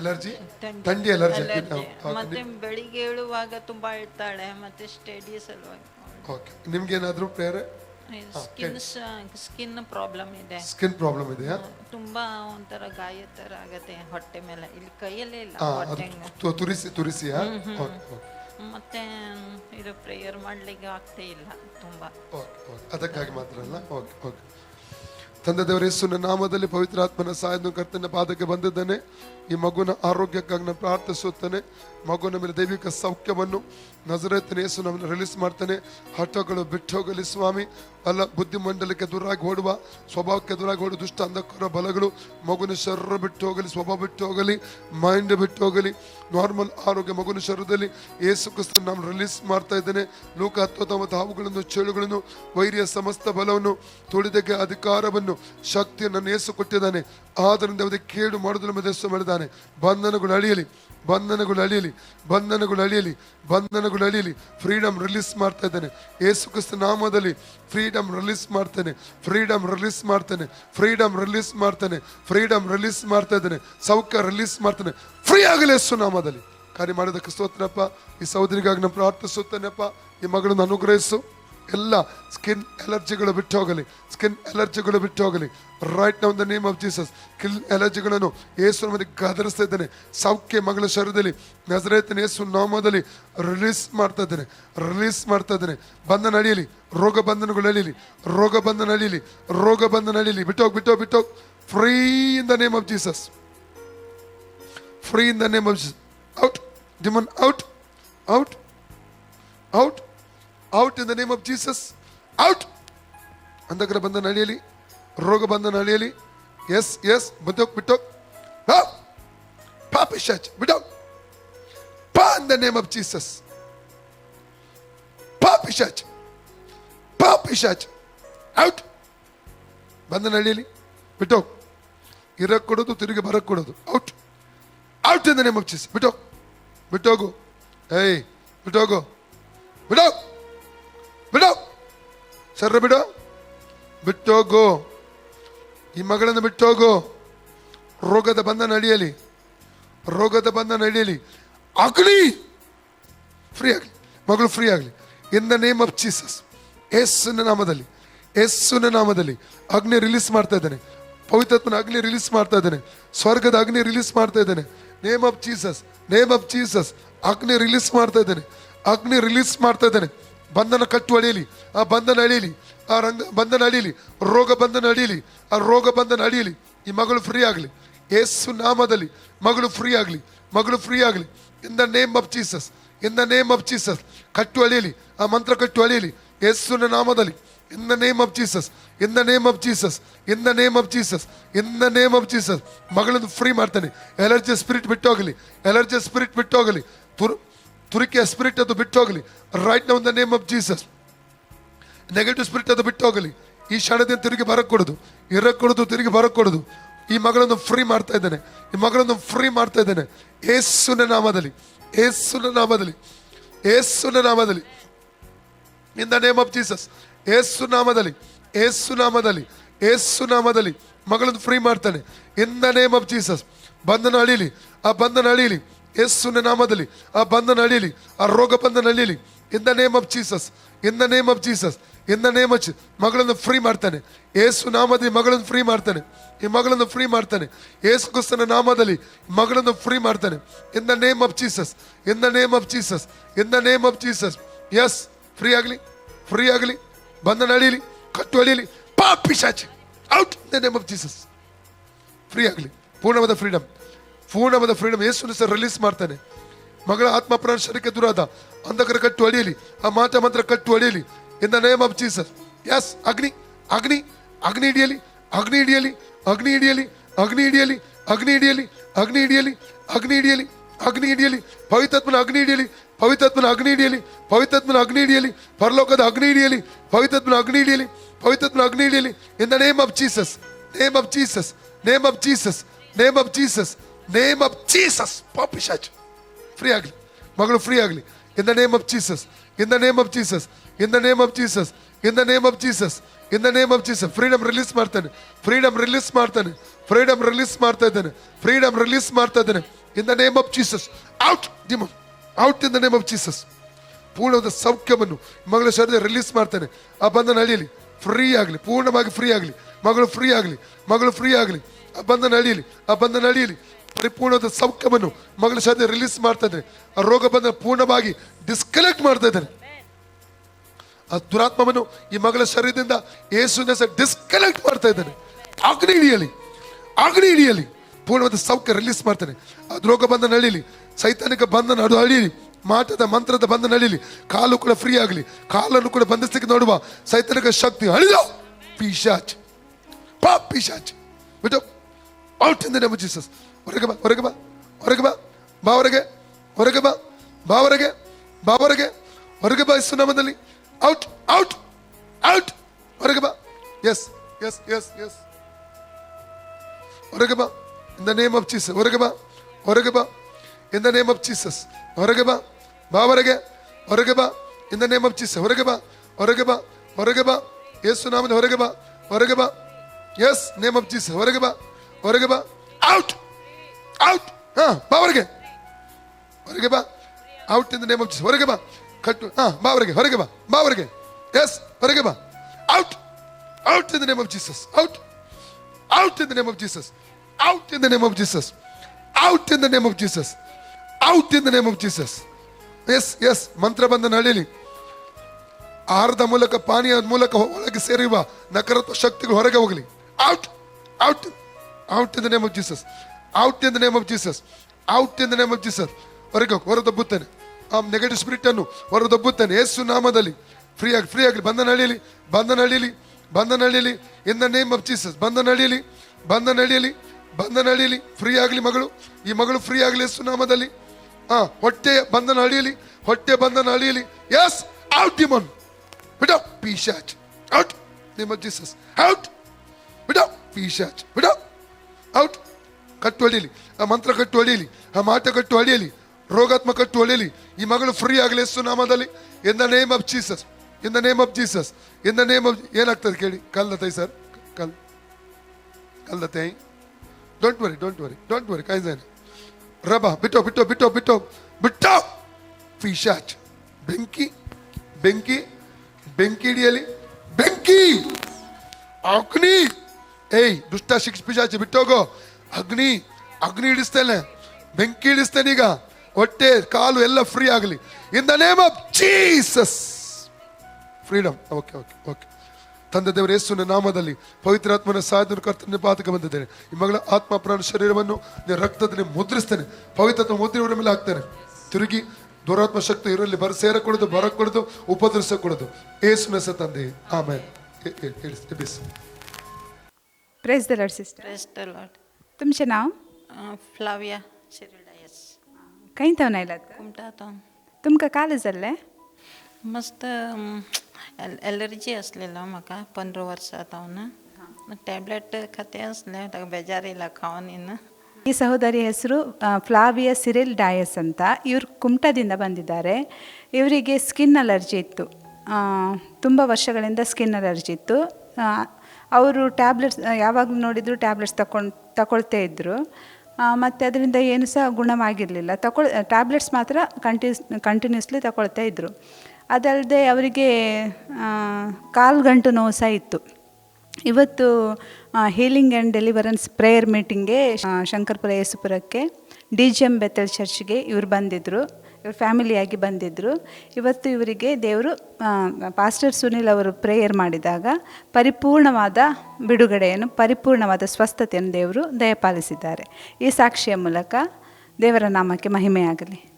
Allergy ಥಂಡಿ. Allergy ಮತ್ತೆ ಬೆಳಿಗ್ಗೆ ಏಳುವಾಗ ತುಂಬಾ ಇರ್ತಾಳೆ ಮತ್ತೆ ಸ್ಟಡಿ ಸಲುವಾಗಿ ಓಕೆ ನಿಮ್ಗೆ ಏನಾದರೂ ಪ್ರೇಯರ್ ಸ್ಕಿನ್ ಸ್ಕಿನ್ ಪ್ರಾಬ್ಲಮ್ ಇದೆ. ಸ್ಕಿನ್ ಪ್ರಾಬ್ಲಮ್ ಇದೆಯಾ? ತುಂಬಾ ಒಂಥರ ಗಾಯ ತರ ಆಗತ್ತೆ ಹೊಟ್ಟೆ ಮೇಲೆ. ಇಲ್ಲಿ ಕೈಯಲ್ಲೇ ಇಲ್ಲ ತುರಿಸಿ ತುರಿಸಿ ತುರಿಸಿಯಾ? ಮತ್ತೆ ಇದು ಪ್ರೇಯರ್ ಮಾಡ್ಲಿಕ್ಕೆ ಆಗ್ತೇ ಇಲ್ಲ ತುಂಬಾ. ಅದಕ್ಕಾಗಿ ಮಾತ್ರ ಅಲ್ಲ? ಓಕೆ ಓಕೆ ತಂದೆ ದೇವರ, ಯೇಸುವಿನ ನಾಮದಲ್ಲಿ ಪವಿತ್ರಾತ್ಮನ ಸಹಾಯದ ಕರ್ತನ ಪಾದಕ್ಕೆ ಬಂದಿದ್ದಾನೆ. ಈ ಮಗುವಿನ ಆರೋಗ್ಯಕ್ಕಾಗಿ ನಾನು ಪ್ರಾರ್ಥಿಸುತ್ತೇನೆ. ಮಗುವಿನ ಮೇಲೆ ದೈವಿಕ ಸೌಖ್ಯವನ್ನು ನಜರೇತನ ಯೇಸು ನಮ್ಮನ್ನು ರಿಲೀಸ್ ಮಾಡ್ತಾನೆ. ಹಠಗಳು ಬಿಟ್ಟು ಹೋಗಲಿ ಸ್ವಾಮಿ. ಅಲ್ಲ ಬುದ್ಧಿಮಂಡಲಕ್ಕೆ ದೂರಾಗಿ ಓಡುವ, ಸ್ವಭಾವಕ್ಕೆ ದೂರಾಗಿ ಓಡುವ ದುಷ್ಟ ಅಂಧಕಾರ ಬಲಗಳು, ಮಗುವಿನ ಶರೀರ ಬಿಟ್ಟು ಹೋಗಲಿ ಸ್ವಭಾವ ಬಿಟ್ಟು ಹೋಗಲಿ ಮೈಂಡ್ ಬಿಟ್ಟು ಹೋಗಲಿ ನಾರ್ಮಲ್ ಆರೋಗ್ಯ ಮಗುವಿನ ಶರೀರದಲ್ಲಿ ಯೇಸು ಕ್ರಿಸ್ತ ನಾನು ರಿಲೀಸ್ ಮಾಡ್ತಾ ಇದ್ದೇನೆ. ಲೋಕ ಹತ್ತೊಂಬತ್ತು ಹಾವುಗಳನ್ನು, ಚೇಳುಗಳನ್ನು, ವೈರಿಯ ಸಮಸ್ತ ಬಲವನ್ನು ತುಳಿದಕ್ಕೆ ಅಧಿಕಾರವನ್ನು ಶಕ್ತಿಯನ್ನು ನನ್ನ ಯೇಸು ಕೊಟ್ಟಿದ್ದಾನೆ. ಆದ್ದರಿಂದ ಅದಕ್ಕೆ ಕೇಡು ಮೇಲೆ ಯೇಸು ಮಾಡಿದ್ದಾನೆ. ಬಂಧನಗಳು ಅಳಿಯಲಿ ಬಂಧನಗಳು ಅಳಿಯಲಿ ಬಂಧನಗಳು ಅಳಿಯಲಿ ಬಂಧನಗಳು ಅಳಿಯಲಿ. ಫ್ರೀಡಮ್ ರಿಲೀಸ್ ಮಾಡ್ತಾ ಇದ್ದಾನೆ. ಯೇಸು ಕ್ರಿಸ್ತ ನಾಮದಲ್ಲಿ ಫ್ರೀಡಮ್ ರಿಲೀಸ್ ಮಾಡ್ತೇನೆ ಫ್ರೀಡಮ್ ರಿಲೀಸ್ ಮಾಡ್ತೇನೆ ಫ್ರೀಡಮ್ ರಿಲೀಸ್ ಮಾಡ್ತೇನೆ ಫ್ರೀಡಮ್ ರಿಲೀಸ್ ಮಾಡ್ತಾ ಇದ್ದಾನೆ. ಸೌಖ್ಯ ರಿಲೀಸ್ ಮಾಡ್ತಾನೆ ಫ್ರೀ ಆಗಲಿ ಯೇಸು ನಾಮದಲ್ಲಿ. ಕಾರ್ಯ ಮಾಡಿದ ಸ್ತೋತ್ರಪ್ಪ ಈ ಸಹೋದರಿಗಾಗಿ ನಾನು ಪ್ರಾರ್ಥಿಸುತ್ತೇನೆಪ್ಪ. ಈ ಮಗಳನ್ನು ಅನುಗ್ರಹಿಸು. ಎಲ್ಲ ಸ್ಕಿನ್ ಅಲರ್ಜಿಗಳು ಬಿಟ್ಟು ಹೋಗಲಿ ಸ್ಕಿನ್ ಅಲರ್ಜಿಗಳು ಬಿಟ್ಟು ಹೋಗಲಿ right now the name of Jesus kill ಅಲರ್ಜಿಗಳನ್ನು Yesu ಮೇಲೆ ಗದರಿಸ್ತಾ ಇದ್ದೇನೆ. ಸೌಖ್ಯ ಮಗಳ ಶರೀರದಲ್ಲಿ, ನಜರೇತನ ಯೇಸು ನಾಮದಲ್ಲಿ ರಿಲೀಸ್ ಮಾಡ್ತಾ ಇದ್ದೇನೆ. ರಿಲೀಸ್ ಮಾಡ್ತಾ ಇದ್ದೇನೆ. ಬಂಧನ ಅಳಿಯಲಿ ರೋಗ ಬಂಧನಗಳು ಅಳಿಯಲಿ ರೋಗ ಬಂಧನ ಅಳಿಯಲಿ ರೋಗ ಬಂಧನ ಅಳಿಯಲಿ ಬಿಟ್ಟೋಗಿ ಬಿಟ್ಟೋಗಿ ಬಿಟ್ಟೋಗಿ. Free in the name of Jesus free in the name of Jesus out demon out out out out in the name of Jesus out ಅಂಧಕರ ಬಂಧನ ಅಳಿಯಲಿ ರೋಗ ಬಂಧನ ಅಳಿಯಲಿ ಎಸ್ ಎಸ್ ಬಿಟ್ಟೋಗ್ ಬಿಟ್ಟೋಗ್ ಪಾ ಪಿಶಾಚ್ ಬಿಟ್ಟೋಗ್ ಪಾ in the name of Jesus ಪಾ ಪಿಶಾಚ್ ಪಾ ಪಿಶಾಚ್ out ಬಂಧನ ಅಳಿಯಲಿ ಬಿಟ್ಟೋಗ್ ಇರಕ್ ಕೊಡೋದು ತಿರುಗಿ ಬರಕ್ ಕೊಡೋದು out out in the name of Jesus ಬಿಟ್ಟೋಗ್ ಬಿಟ್ಟೋಗು ಏಯ್ ಬಿಟ್ಟೋಗು ಬಿಡೋ ಬಿಡೋ ಸರ್ರ ಬಿಡು ಬಿಟ್ಟೋಗು ಈ ಮಗಳನ್ನು ಬಿಟ್ಟೋಗು ರೋಗದ ಬಂಧನ ನಡೆಯಲಿ ರೋಗದ ಬಂಧನ ನಡೆಯಲಿ ಆಗಲಿ ಫ್ರೀ ಆಗಲಿ ಮಗಳು ಫ್ರೀ ಆಗಲಿ in the name of Jesus ಯೇಸುವಿನ ನಾಮದಲ್ಲಿ ಯೇಸುವಿನ ನಾಮದಲ್ಲಿ ಅಗ್ನಿ ರಿಲೀಸ್ ಮಾಡ್ತಾ ಇದ್ದಾನೆ ಪವಿತ್ರಾತ್ಮನ ಅಗ್ನಿ ರಿಲೀಸ್ ಮಾಡ್ತಾ ಇದ್ದಾನೆ ಸ್ವರ್ಗದ ಅಗ್ನಿ ರಿಲೀಸ್ ಮಾಡ್ತಾ ಇದ್ದಾನೆ name of Jesus name of Jesus ಅಗ್ನಿ ರಿಲೀಸ್ ಮಾಡ್ತಾ ಇದ್ದಾನೆ ಅಗ್ನಿ ರಿಲೀಸ್ ಮಾಡ್ತಾ ಇದ್ದೇನೆ ಬಂಧನ ಕಟ್ಟು ಅಳಿಯಲಿ, ಆ ಬಂಧನ ಅಳಿಯಲಿ, ಆ ರಂಗ ಬಂಧನ ಅಳಿಯಲಿ, ರೋಗ ಬಂಧನ ಅಡಿಯಲಿ ಆ ರೋಗ ಬಂಧನ ಅಡಿಯಲಿ ಈ ಮಗಳು ಫ್ರೀ ಆಗಲಿ. ಯೇಸು ನಾಮದಲ್ಲಿ ಮಗಳು ಫ್ರೀ ಆಗಲಿ, ಮಗಳು ಫ್ರೀ ಆಗಲಿ. In the name of Jesus in the name of Jesus ಕಟ್ಟು ಅಳಿಯಲಿ, ಆ ಮಂತ್ರ ಕಟ್ಟು ಅಳಿಯಲಿ ಯೇಸುವಿನ ನಾಮದಲ್ಲಿ. In the name of Jesus in the name of Jesus in the name of Jesus in the name of Jesus ಮಗಳನ್ನು free ಮಾಡ್ತಾನೆ. Allergy spirit ಬಿಟ್ಟೋಗಲಿ ಎಲರ್ಜಿ ಸ್ಪಿರಿಟ್ ಬಿಟ್ಟೋಗಲಿ. ತುರು ತುರಿಕೆಯ ಸ್ಪಿರಿಟ್ ಅದು ಬಿಟ್ಟೋಗಲಿ. Right now the name of Jesus negative spirit ಅದು ಬಿಟ್ಟೋಗಲಿ. ಈ ಕ್ಷಣದಿಂದ ತಿರುಗಿ ಬರಕ್ ಕೊಡುದು ಕೊಡುದು ತಿರುಗಿ ಬರಕ್ ಕೊಡುದು ಈ ಮಗಳನ್ನು ಫ್ರೀ ಮಾಡ್ತಾ ಇದ್ದೇನೆ. ಈ ಮಗಳನ್ನು ಫ್ರೀ ಮಾಡ್ತಾ ಇದ್ದೇನೆ. ಏಸುನ ನಾಮದಲ್ಲಿ. ಏಸುನ ನಾಮದಲ್ಲಿ. ಏಸುನ ನಾಮದಲ್ಲಿ. In the name of Jesus Yesu ನಾಮದಲ್ಲಿ. ಏಸು ನಾಮದಲ್ಲಿ. ಏಸು ನಾಮದಲ್ಲಿ. ಮಗಳನ್ನು ಫ್ರೀ ಮಾಡ್ತಾನೆ. In the name of Jesus ಬಂಧನ ಅಳೀಲಿ. ಆ ಬಂಧನ ಅಳಿಯಲಿ ಯೇಸುವಿನ ನಾಮದಲ್ಲಿ ಆ ಬಂಧನ ಅಳಿಯಲಿ ಆ ರೋಗ ಬಂಧನ ಅಳಿಯಲಿ ಇನ್ the name of Jesus in the name of Jesus in the name of ಮಗಳನ್ನು ಫ್ರೀ ಮಾಡ್ತಾನೆ. ಏಸು ನಾಮದಲ್ಲಿ ಮಗಳನ್ನು ಫ್ರೀ ಮಾಡ್ತಾನೆ. ಈ ಮಗಳನ್ನು ಫ್ರೀ ಮಾಡ್ತಾನೆ. ಏಸು ಕ್ರಿಸ್ತನ ನಾಮದಲ್ಲಿ ಮಗಳನ್ನು ಫ್ರೀ ಮಾಡ್ತಾನೆ. In the name of Jesus in the name of Jesus in the name of Jesus yes free ಆಗಲಿ ಫ್ರೀ ಆಗಲಿ. ಬಂಧನ ಅಳಿಯಲಿ ಕಟ್ಟು ಪಾಪಿ ಪಿಶಾಚಿ out the name of Jesus free ಆಗಲಿ. ಪೂರ್ಣವಾದ ಫ್ರೀಡಮ್ ಪೂರ್ಣವಾದ ಫ್ರೀಡಮ್ ಯೇಸುನ ಸರ್ ರಿಲೀಸ್ ಮಾಡ್ತಾನೆ ಮಗಳ ಆತ್ಮ ಪ್ರಾಣ ಶರೀರಕ್ಕೆ ದುರಾದ ಅಂಧಕರ ಕಟ್ಟು ಅಡಿಯಲಿ ಆ ಮಾಟ ಮಂತ್ರ ಕಟ್ಟು ಅಡಿಯಲಿ in the name of Jesus yes ಅಗ್ನಿ ಅಗ್ನಿ ಅಗ್ನಿ ಹಿಡಿಯಲಿ ಅಗ್ನಿ ಹಿಡಿಯಲಿ ಅಗ್ನಿ ಹಿಡಿಯಲಿ ಅಗ್ನಿ ಹಿಡಿಯಲಿ ಅಗ್ನಿ ಹಿಡಿಯಲಿ ಅಗ್ನಿ ಹಿಡಿಯಲಿ ಅಗ್ನಿ ಹಿಡಿಯಲಿ ಅಗ್ನಿ ಹಿಡಿಯಲಿ ಪವಿತ್ರಾತ್ಮನ ಅಗ್ನಿ ಹಿಡಿಯಲಿ ಪವಿತ್ರಾತ್ಮನ ಅಗ್ನಿ ಹಿಡಿಯಲಿ ಪವಿತ್ರಾತ್ಮನ ಅಗ್ನಿ ಹಿಡಿಯಲಿ ಪರಲೋಕದ ಅಗ್ನಿ ಹಿಡಿಯಲಿ ಪವಿತ್ರಾತ್ಮನ ಅಗ್ನಿ ಹಿಡಿಯಲಿ ಪವಿತ್ರಾತ್ಮನ ಅಗ್ನಿ ಹಿಡಿಯಲಿ ಇನ್ the name of Jesus name of Jesus name of Jesus name of Jesus name of Jesus ಪಾಪಿಶಾಚ್ free ಆಗಲಿ ಮಗಳು ಫ್ರೀ ಆಗಲಿ. In the name of Jesus in the name of Jesus in the name of Jesus in the name of Jesus in the name of Jesus freedom release ಮಾಡ್ತಾನೆ. Freedom release ಮಾಡ್ತಾನೆ. Freedom release ಮಾಡ್ತಾ ಇದ್ದಾನೆ. Freedom release ಮಾಡ್ತಾ ಇದ್ದಾನೆ. ಇನ್ the name of Jesus out demon out in the name of Jesus ಪೂರ್ಣವಾದ ಸೌಖ್ಯವನ್ನು ಮಗಳ ಶರೀರ release ಮಾಡ್ತಾನೆ. ಆ ಬಂಧನ ಅಳಿಯಲಿ. ಫ್ರೀ ಆಗಲಿ. ಪೂರ್ಣವಾಗಿ ಫ್ರೀ ಆಗಲಿ. ಮಗಳು ಫ್ರೀ ಆಗಲಿ. ಮಗಳು ಫ್ರೀ ಆಗಲಿ. ಆ ಬಂಧನ ಅಳಿಯಲಿ. ಆ ಬಂಧನ ಅಳಿಯಲಿ. ಪರಿಪೂರ್ಣವಾದ ಸೌಖ್ಯವನ್ನು ಮಗಳ ಶರೀರ ರಿಲೀಸ್ ಮಾಡ್ತಾ ಇದ್ದಾನೆ ಆ ರೋಗ ಬಂದ ಪೂರ್ಣವಾಗಿ ಡಿಸ್ಕನೆಕ್ಟ್ ಮಾಡ್ತಾ ಇದ್ದಾನೆ ಆ ದುರಾತ್ಮವನ್ನು ಈ ಮಗಳ ಶರೀರದಿಂದ ಏಸು ಡಿಸ್ಕನೆಕ್ಟ್ ಮಾಡ್ತಾ ಇದ್ದಾನೆ ಅಗ್ನಿ ಹಿಡಿಯಲಿ ಅಗ್ನಿ ಹಿಡಿಯಲಿ, ಪೂರ್ಣವಾದ ಸೌಖ್ಯ ರಿಲೀಸ್ ಮಾಡ್ತಾನೆ ಅದು ರೋಗ ಬಂಧನ ಅಳಿಲಿ ಸೈತಾನಿಕ ಬಂಧನ ಅದು ಅಳಿಯಲಿ ಮಾಟದ ಮಂತ್ರದ ಬಂಧನ ಅಳಿಲಿ ಕಾಲು ಕೂಡ ಫ್ರೀ ಆಗಲಿ, ಕಾಲನ್ನು ಕೂಡ ಬಂಧಿಸಲಿಕ್ಕೆ ನೋಡುವ ಸೈತಾನಿಕ ಶಕ್ತಿ ಅಳಿದ ಪಿಶಾಚ್ ಪಾ ಪಿಶಾಚ್. Out in the name Jesus ಹೊರಗೆ ಬಾ ಹೊರಗೆ ಬಾ ಹೊರಗೆ ಬಾ ಬಾ ಹೊರಗೆ ಹೊರಗೆ ಬಾ ಬಾ ಹೊರಗೆ ಬಾ ಹೊರಗೆ ಹೊರಗೆ ಬಾ ಯೇಸು ನಾಮದಲ್ಲಿ ಔಟ್ ಔಟ್ ಔಟ್ ಹೊರಗೆ ಬಾ ಎಸ್ ಎಸ್ ಎಸ್ ಎಸ್ ಹೊರಗೆ ಬಾ ಇನ್ ದ ನೇಮ್ ಆಫ್ ಜೀಸಸ್ ಹೊರಗೆ ಬಾ ಹೊರಗೆ ಬಾ ಇನ್ ದ ನೇಮ್ ಆಫ್ ಜೀಸಸ್ ಹೊರಗೆ ಬಾ ಬಾ ಹೊರಗೆ ಹೊರಗೆ ಬಾ ಇನ್ ದ ನೇಮ್ ಆಫ್ ಜೀಸಸ್ ಹೊರಗೆ ಬಾ ಹೊರಗೆ ಬಾ ಹೊರಗೆ ಬಾ ಯೇಸು ನಾಮದ ಹೊರಗೆ ಬಾ ಹೊರಗೆ ಬಾ ಎಸ್ ನೇಮ್ ಆಫ್ ಜೀಸಸ್ ಹೊರಗೆ ಬಾ ಹೊರಗೆ ಬಾ ಔಟ್ ಔಟ್ ಹಾ, ಬಾ ಹೊರಗೆ. ಹೊರಗೆ ಬಾ. Out in the name of Jesus ಹೊರಗೆ ಬಾ. ಕಟ್ಟು ಹಾ, ಬಾ ಹೊರಗೆ ಹೊರಗೆ ಬಾ. ಬಾ ಹೊರಗೆ. ಎಸ್ ಹೊರಗೆ ಬಾ. Out out in the name of Jesus out out in the name of Jesus out in the name of Jesus out in the name of Jesus out in the name of Jesus S S ಮಂತ್ರ ಬಂದ ನಳಿಲಿ. ಆಹಾರದ ಮೂಲಕ, ಪಾನೀಯ ಮೂಲಕ ಒಳಗೆ ಸೇರಿರುವ ನಕಾರಾತ್ಮಕ ಶಕ್ತಿಗಳು ಹೊರಗೆ ಹೋಗಲಿ. Out out out in the name of Jesus out in the name of Jesus out in the name of Jesus ಹೊರಗೆ ಹೊರದಬ್ಬುತ್ತೇನೆ. ಆ ನೆಗೆಟಿವ್ ಸ್ಪಿರಿಟ್ ಅನ್ನು ಹೊರದಬ್ಬುತ್ತೇನೆ. ಯೇಸು ನಾಮದಲ್ಲಿ. ಫ್ರೀ ಆಗಿ ಫ್ರೀ ಆಗಲಿ, ಬಂಧನ ಅಳಿಯಲಿ ಬಂಧನ ಅಳಿಯಲಿ ಬಂಧನ ಅಳಿಯಲಿ. ಇನ್ ದ ನೇಮ್ ಆಫ್ ಜೀಸಸ್ ಬಂಧನ ಅಳಿಯಲಿ ಬಂಧನ ಅಳಿಯಲಿ ಬಂಧನ ಅಳಿಯಲಿ. ಫ್ರೀ ಆಗಲಿ ಮಗಳು. ಈ ಮಗಳು ಫ್ರೀ ಆಗಲಿ ಯೇಸು ನಾಮದಲ್ಲಿ. ಹಾ ಹೊಟ್ಟೆ ಬಂಧನ ಅಳಿಯಲಿ, ಹೊಟ್ಟೆ ಬಂಧನ ಅಳಿಯಲಿ. ಎಸ್ ಔಟ್ ಡಿಮನ್ ಬಿಡ ಪಿಶಾಚ್ out name of Jesus out ಬಿಡ ಪಿಶಾಚ್ ಬಿಡ ಔಟ್ ಕಟ್ಟು ಹೊಡೀಲಿ ಆ ಮಂತ್ರ ಕಟ್ಟು ಹೊಡಿಯಲಿ, ಆ ಮಾಟ ಕಟ್ಟು ಹೊಡೆಯಲಿ, ರೋಗಾತ್ಮ ಕಟ್ಟು ಹೊಡಿಯಲಿ, ಈ ಮಗಳು ಫ್ರೀ ಆಗಲಿ ಯೇಸು ನಾಮದಲ್ಲಿ. In the name of Jesus in the name of Jesus in the name of ಏನಾಗ್ತದೆ ಕೇಳಿ? ಕಲ್ಲತೈ ಸರ್ ಕಲ್ ಕಲ್ಲತೈ don't worry don't worry don't worry ಕಾಯ್ದಾನೆ ರಬ, ಬಿಟ್ಟೋ ಬಿಟ್ಟೋ ಬಿಟ್ಟೋ ಬಿಟ್ಟೋ ಬಿಟ್ಟೋ. ಫಿಶಾಚ್ ಬೆಂಕಿ ಬೆಂಕಿ ಬೆಂಕಿ ಹಿಡಿಯಲಿ, ಬೆಂಕಿ. ಅಗ್ನಿ. ಏಯ್, ದುಷ್ಟ ಶಿಕ್ಷ ಪಿಶಾಚಿ, ಬಿಟ್ಟೋಗೋ. ಅಗ್ನಿ ಅಗ್ನಿ ಹಿಡಿಸ್ತೇನೆ ಬೆಂಕಿ ಹಿಡಿಸ್ತೇನೆ ಈಗ. ಹೊಟ್ಟೆ ಕಾಲು ಎಲ್ಲ ಫ್ರೀ ಆಗಲಿ. In the name of Jesus freedom okay okay okay ತಂದೆ ದೇವರ ಯೇಸುವಿನ ನಾಮದಲ್ಲಿ ಪವಿತ್ರಾತ್ಮನ ಸಾಧನ ಕರ್ತನ ಪಾತಕ ಬಂದಿದ್ದೇನೆ. ಈ ಮಗಳ ಆತ್ಮ ಪ್ರಾಣ ಶರೀರವನ್ನು ರಕ್ತದಲ್ಲಿ ಮುದ್ರಿಸ್ತೇನೆ. ಪವಿತ್ರಾತ್ಮ ಮುದ್ರೆ ಮೇಲೆ ಹಾಕ್ತೇನೆ. ತಿರುಗಿ ದುರಾತ್ಮ ಶಕ್ತಿ ಇವರಲ್ಲಿ ಬರ ಸೇರಕೂಡದು ಬರಕೂಡದು ಉಪದ್ರಿಸಕೂಡದು ಏಸುನ ನೆಸ ತಂದೆ. ಆಮೇಲೆ praise the lord sister praise the lord तुमचे नाव फ्लाविया सिरिडायस काही थाव नाही लागत कुमटा तो तुमकां काल जाल्लें मस्त एलर्जी असलेलो म्हाका पंदरा वर्सां जावन ना ट्याब्लेट खाते असले ताका बेजार येयला खावन ಇನ್ನು ಈ ಸಹೋದರಿ ಹೆಸರು ಆ, ಫ್ಲಾವಿಯಾ ಸಿರಿಲ್ ಡಯಸ್ ಅಂತ ಇವರು ಕುಮಟದಿಂದ ಬಂದಿದ್ದಾರೆ ಇವರಿಗೆ ಸ್ಕಿನ್ ಅಲರ್ಜಿ ಇತ್ತು ತುಂಬ ವರ್ಷಗಳಿಂದ ಸ್ಕಿನ್ ಅಲರ್ಜಿ ಇತ್ತು ಆ, ಅವರು ಟ್ಯಾಬ್ಲೆಟ್ಸ್ ಯಾವಾಗಲೂ ನೋಡಿದ್ರು ಟ್ಯಾಬ್ಲೆಟ್ಸ್ ತಕೊಂಡು ತಗೊಳ್ತೇ ಇದ್ದರು ಮತ್ತು ಅದರಿಂದ ಏನು ಸಹ ಗುಣವಾಗಿರಲಿಲ್ಲ. ತಗೊಳ್ ಟ್ಯಾಬ್ಲೆಟ್ಸ್ ಮಾತ್ರ ಕಂಟಿನ್ಯೂಸ್, ಕಂಟಿನ್ಯೂಸ್ಲಿ ತಗೊಳ್ತಾ ಇದ್ದರು ಅದಲ್ಲದೆ ಅವರಿಗೆ ಕಾಲು ಗಂಟು ನೋವು ಸಹ ಇತ್ತು. ಇವತ್ತು ಹೀಲಿಂಗ್ ಆ್ಯಂಡ್ ಡೆಲಿವರೆನ್ಸ್ ಪ್ರೇಯರ್ ಮೀಟಿಂಗ್ಗೆ ಶಂಕರಪುರ ಯೇಸುಪುರಕ್ಕೆ, ಡಿ ಜಿ ಎಂ ಬೆತ್ತಲ್ ಚರ್ಚ್ಗೆ ಇವರು ಬಂದಿದ್ದರು ಇವರು ಫ್ಯಾಮಿಲಿಯಾಗಿ ಬಂದಿದ್ದರು ಇವತ್ತು ಇವರಿಗೆ ದೇವರು ಪಾಸ್ಟರ್ ಸುನಿಲ್ ಅವರು ಪ್ರೇಯರ್ ಮಾಡಿದಾಗ ಪರಿಪೂರ್ಣವಾದ ಬಿಡುಗಡೆಯನ್ನು, ಪರಿಪೂರ್ಣವಾದ ಸ್ವಸ್ಥತೆಯನ್ನು ದೇವರು ದಯಪಾಲಿಸಿದ್ದಾರೆ. ಈ ಸಾಕ್ಷಿಯ ಮೂಲಕ ದೇವರ ನಾಮಕ್ಕೆ ಮಹಿಮೆಯಾಗಲಿ.